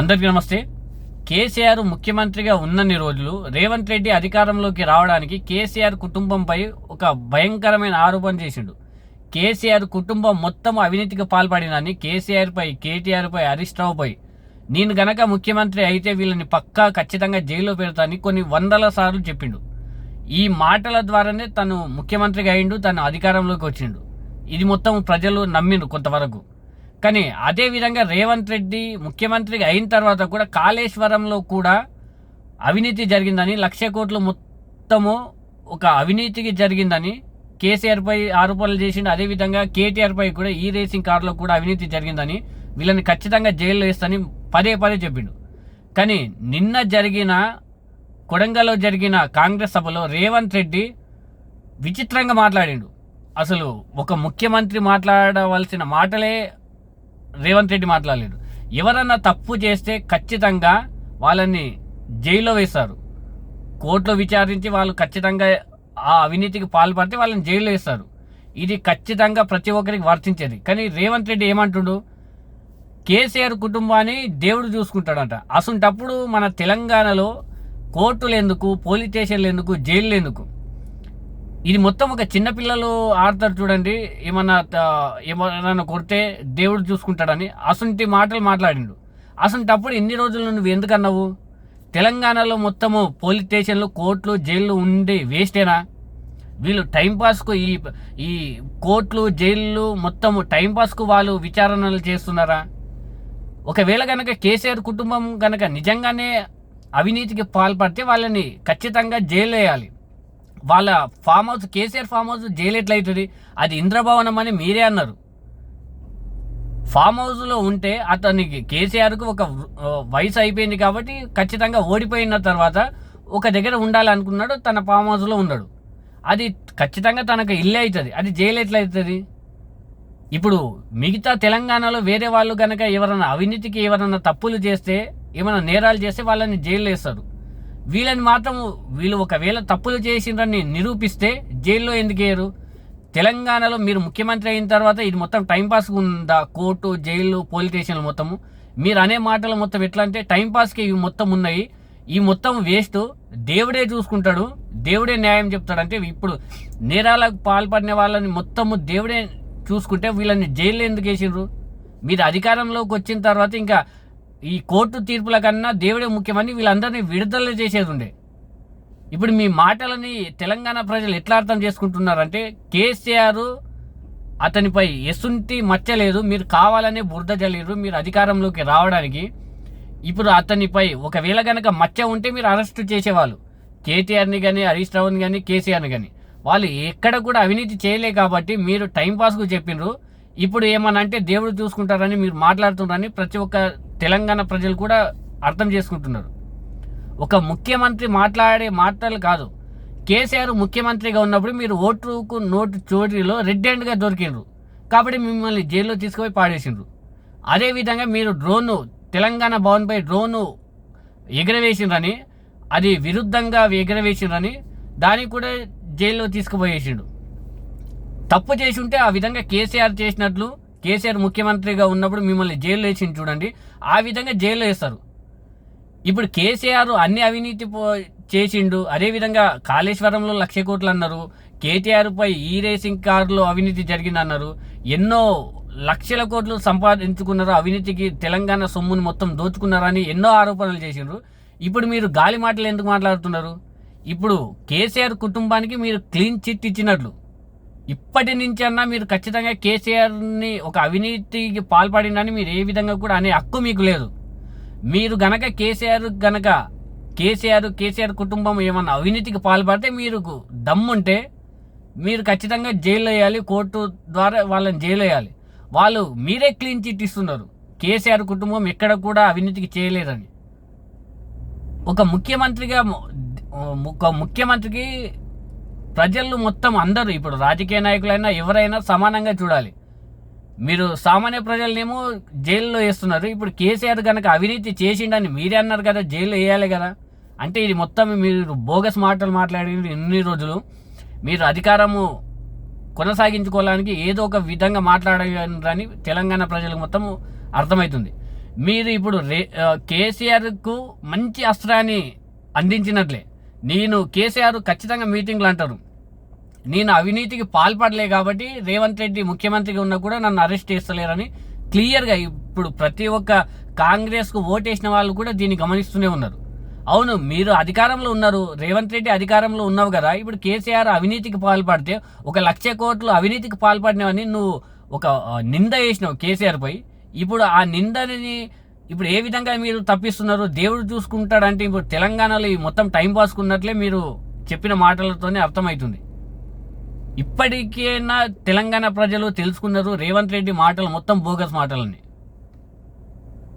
అందరికీ నమస్తే. కేసీఆర్ ముఖ్యమంత్రిగా ఉన్నన్ని రోజులు రేవంత్ రెడ్డి అధికారంలోకి రావడానికి కేసీఆర్ కుటుంబంపై ఒక భయంకరమైన ఆరోపణ చేసిండు. కేసీఆర్ కుటుంబం మొత్తం అవినీతికి పాల్పడినని కేసీఆర్పై కేటీఆర్పై హరీష్ రావుపై నేను గనక ముఖ్యమంత్రి అయితే వీళ్ళని పక్కా ఖచ్చితంగా జైల్లో పెడతానని కొన్ని వందల సార్లు చెప్పిండు. ఈ మాటల ద్వారానే తను ముఖ్యమంత్రిగా అయిండు తను అధికారంలోకి వచ్చిండు. ఇది మొత్తం ప్రజలు నమ్మిండు కొంతవరకు. కానీ అదే విధంగా రేవంత్ రెడ్డి ముఖ్యమంత్రిగా అయిన తర్వాత కూడా కాళేశ్వరంలో కూడా అవినీతి జరిగిందని లక్ష కోట్లు మొత్తము ఒక అవినీతికి జరిగిందని కేసీఆర్పై ఆరోపణలు చేసిండు. అదేవిధంగా కేటీఆర్పై కూడా ఈ రేసింగ్ కార్లో కూడా అవినీతి జరిగిందని వీళ్ళని ఖచ్చితంగా జైల్లో వేస్తని పదే పదే చెప్పిండు. కానీ నిన్న జరిగిన కొడంగల్లో జరిగిన కాంగ్రెస్ సభలో రేవంత్ రెడ్డి విచిత్రంగా మాట్లాడిండు. అసలు ఒక ముఖ్యమంత్రి మాట్లాడవలసిన మాటలే రేవంత్ రెడ్డి మాట్లాడలేడు ఎవరన్నా తప్పు చేస్తే ఖచ్చితంగా వాళ్ళని జైల్లో వేస్తారు. కోర్టులో విచారించి వాళ్ళు ఖచ్చితంగా ఆ అవినీతికి పాల్పడితే వాళ్ళని జైల్లో వేస్తారు. ఇది ఖచ్చితంగా ప్రతి ఒక్కరికి వర్తించేది. కానీ రేవంత్ రెడ్డి ఏమంటుండు? కేసీఆర్ కుటుంబాన్ని దేవుడు చూసుకుంటాడంట. అసంటప్పుడు మన తెలంగాణలో కోర్టులు ఎందుకు పోలీస్ స్టేషన్లు ఎందుకు జైళ్ళు ఎందుకు? ఇది మొత్తం ఒక చిన్నపిల్లలు ఆడతారు చూడండి. ఏమన్నా ఏమన్నా కొడితే దేవుడు చూసుకుంటాడని అసంటి మాటలు మాట్లాడిండు. అసంటప్పుడు ఎన్ని రోజులు నువ్వు ఎందుకన్నావు? తెలంగాణలో మొత్తము పోలీస్ స్టేషన్లు కోర్టులు జైళ్ళు ఉండి వేస్టేనా? వీళ్ళు టైంపాస్కు ఈ ఈ కోర్టులు జైళ్ళు మొత్తము టైంపాస్కు వాళ్ళు విచారణలు చేస్తున్నారా? ఒకవేళ కనుక కేసీఆర్ కుటుంబం కనుక నిజంగానే అవినీతికి పాల్పడితే వాళ్ళని ఖచ్చితంగా జైలు వేయాలి. వాళ్ళ farm house KCR farm house jail ఎట్లయితుంది? అది ఇంద్రభవనం అని మీరే అన్నారు. ఫామ్ హౌస్లో ఉంటే అతనికి కేసీఆర్కు ఒక వయసు అయిపోయింది కాబట్టి ఖచ్చితంగా ఓడిపోయిన తర్వాత ఒక దగ్గర ఉండాలనుకున్నాడు తన ఫామ్ హౌస్లో ఉన్నాడు. అది ఖచ్చితంగా తనకు ఇల్లే అవుతుంది అది జైలు ఎట్లా అవుతుంది ఇప్పుడు మిగతా తెలంగాణలో వేరే వాళ్ళు కనుక ఎవరైనా అవినీతికి ఎవరైనా తప్పులు చేస్తే ఏమైనా నేరాలు చేస్తే వాళ్ళని జైలు వేస్తారు. వీళ్ళని మాత్రం వీళ్ళు ఒకవేళ తప్పులు చేసిండ్రని నిరూపిస్తే జైల్లో ఎందుకు వేయరు తెలంగాణలో మీరు ముఖ్యమంత్రి అయిన తర్వాత ఇది మొత్తం టైంపాస్ ఉందా? కోర్టు జైలు పోలీస్ స్టేషన్లు మొత్తము? మీరు అనే మాటలు మొత్తం ఎట్లా అంటే టైంపాస్కి ఇవి మొత్తం ఉన్నాయి. ఈ మొత్తం వేస్ట్. దేవుడే చూసుకుంటాడు. దేవుడే న్యాయం చెప్తాడు. అంటే ఇప్పుడు నేరాలకు పాల్పడిన వాళ్ళని మొత్తము దేవుడే చూసుకుంటే వీళ్ళని జైల్లో ఎందుకు వేసిండ్రు? మీరు అధికారంలోకి వచ్చిన తర్వాత ఇంకా ఈ కోర్టు తీర్పుల కన్నా దేవుడే ముఖ్యమని వీళ్ళందరినీ విడుదల చేసేది ఉండే ఇప్పుడు మీ మాటలని తెలంగాణ ప్రజలు ఎట్లా అర్థం చేసుకుంటున్నారంటే కేసీఆర్ అతనిపై ఎసుంటి మచ్చ లేదు మీరు కావాలనే బురద జల్లిరు మీరు అధికారంలోకి రావడానికి ఇప్పుడు అతనిపై ఒకవేళ కనుక మచ్చ ఉంటే మీరు అరెస్ట్ చేసేవాళ్ళు. కేటీఆర్ని కానీ హరీష్ రావుని కానీ కేసీఆర్ని కానీ వాళ్ళు ఎక్కడ కూడా అవినీతి చేయలే కాబట్టి మీరు టైంపాస్కు చెప్పిండ్రు ఇప్పుడు ఏమన్నా అంటే దేవుడు చూసుకుంటారని మీరు మాట్లాడుతున్నారని ప్రతి ఒక్క తెలంగాణ ప్రజలు కూడా అర్థం చేసుకుంటున్నారు. ఒక ముఖ్యమంత్రి మాట్లాడే మాటలు కాదు. కేసీఆర్ ముఖ్యమంత్రిగా ఉన్నప్పుడు మీరు ఓటుకు నోటు చోటిలో రెడ్ హ్యాండ్గా దొరికిండ్రు. కాబట్టి మిమ్మల్ని జైల్లో తీసుకుపోయి పాడేసిండ్రు. అదేవిధంగా మీరు డ్రోను తెలంగాణ భవన్పై డ్రోను ఎగరవేసిండ్రని అది విరుద్ధంగా ఎగరవేసిండ్రని దానికి కూడా జైల్లో తీసుకుపోయేసిండు. తప్పు చేసి ఉంటే ఆ విధంగా కేసీఆర్ చేసినట్లు కేసీఆర్ ముఖ్యమంత్రిగా ఉన్నప్పుడు మిమ్మల్ని జైల్లో వేసింది చూడండి. ఆ విధంగా జైల్లో వేస్తారు. ఇప్పుడు కేసీఆర్ అన్ని అవినీతి పో- చేసిండు. అదేవిధంగా కాళేశ్వరంలో లక్ష కోట్లు అన్నారు. కేటీఆర్పై ఈ రేసింగ్ కార్లో అవినీతి జరిగిందన్నారు. ఎన్నో లక్షల కోట్లు సంపాదించుకున్నారు. అవినీతికి తెలంగాణ సొమ్ముని మొత్తం దోచుకున్నారని ఎన్నో ఆరోపణలు చేసిండ్రు. ఇప్పుడు మీరు గాలి మాటలు ఎందుకు మాట్లాడుతున్నారు? ఇప్పుడు కేసీఆర్ కుటుంబానికి మీరు క్లీన్ చిట్ ఇచ్చినట్లు. ఇప్పటి నుంచి అన్నా మీరు ఖచ్చితంగా కేసీఆర్ని ఒక అవినీతికి పాల్పడిందని మీరు ఏ విధంగా కూడా అనే హక్కు మీకు లేదు. మీరు గనక కేసీఆర్ గనక కేసీఆర్ కేసీఆర్ కుటుంబం ఏమన్నా అవినీతికి పాల్పడితే మీరు దమ్ముంటే మీరు ఖచ్చితంగా జైలు వేయాలి కోర్టు ద్వారా వాళ్ళని జైలు వేయాలి. వాళ్ళు మీరే క్లీన్ చిట్ ఇస్తున్నారు. కేసీఆర్ కుటుంబం ఎక్కడ కూడా అవినీతికి చేయలేదని. ఒక ముఖ్యమంత్రిగా ఒక ముఖ్యమంత్రికి ప్రజలు మొత్తం అందరూ ఇప్పుడు రాజకీయ నాయకులైనా ఎవరైనా సమానంగా చూడాలి. మీరు సామాన్య ప్రజలనేమో జైల్లో వేస్తున్నారు. ఇప్పుడు కేసీఆర్ కనుక అవినీతి చేసిండని మీరే అన్నారు కదా జైల్లో వేయాలి కదా. అంటే ఇది మొత్తం మీరు బోగస్ మాటలు మాట్లాడి ఇన్ని రోజులు. మీరు అధికారము కొనసాగించుకోవడానికి ఏదో ఒక విధంగా మాట్లాడారని తెలంగాణ ప్రజలకు మొత్తం అర్థమవుతుంది మీరు ఇప్పుడు రే కేసీఆర్కు మంచి అస్త్రాన్ని అందించినట్లే. నేను కేసీఆర్ ఖచ్చితంగా మీటింగ్లు అంటారు. నేను అవినీతికి పాల్పడలే కాబట్టి రేవంత్ రెడ్డి ముఖ్యమంత్రిగా ఉన్నా కూడా నన్ను అరెస్ట్ చేస్తలేరని క్లియర్గా ఇప్పుడు ప్రతి ఒక్క కాంగ్రెస్కు ఓటేసిన వాళ్ళు కూడా దీన్ని గమనిస్తూనే ఉన్నారు. అవును మీరు అధికారంలో ఉన్నారు రేవంత్ రెడ్డి అధికారంలో ఉన్నావు కదా ఇప్పుడు కేసీఆర్ అవినీతికి పాల్పడితే ఒక లక్ష కోట్లు అవినీతికి పాల్పడినవని నువ్వు ఒక నింద వేసినావు కేసీఆర్పై ఇప్పుడు ఆ నిందని ఇప్పుడు ఏ విధంగా మీరు తప్పిస్తున్నారు దేవుడు చూసుకుంటాడంటే ఇప్పుడు తెలంగాణలో ఈ మొత్తం టైం పాస్కున్నట్లే మీరు చెప్పిన మాటలతోనే అర్థమవుతుంది. ఇప్పటికైనా తెలంగాణ ప్రజలు తెలుసుకున్నారు రేవంత్ రెడ్డి మాటలు మొత్తం బోగస్ మాటలని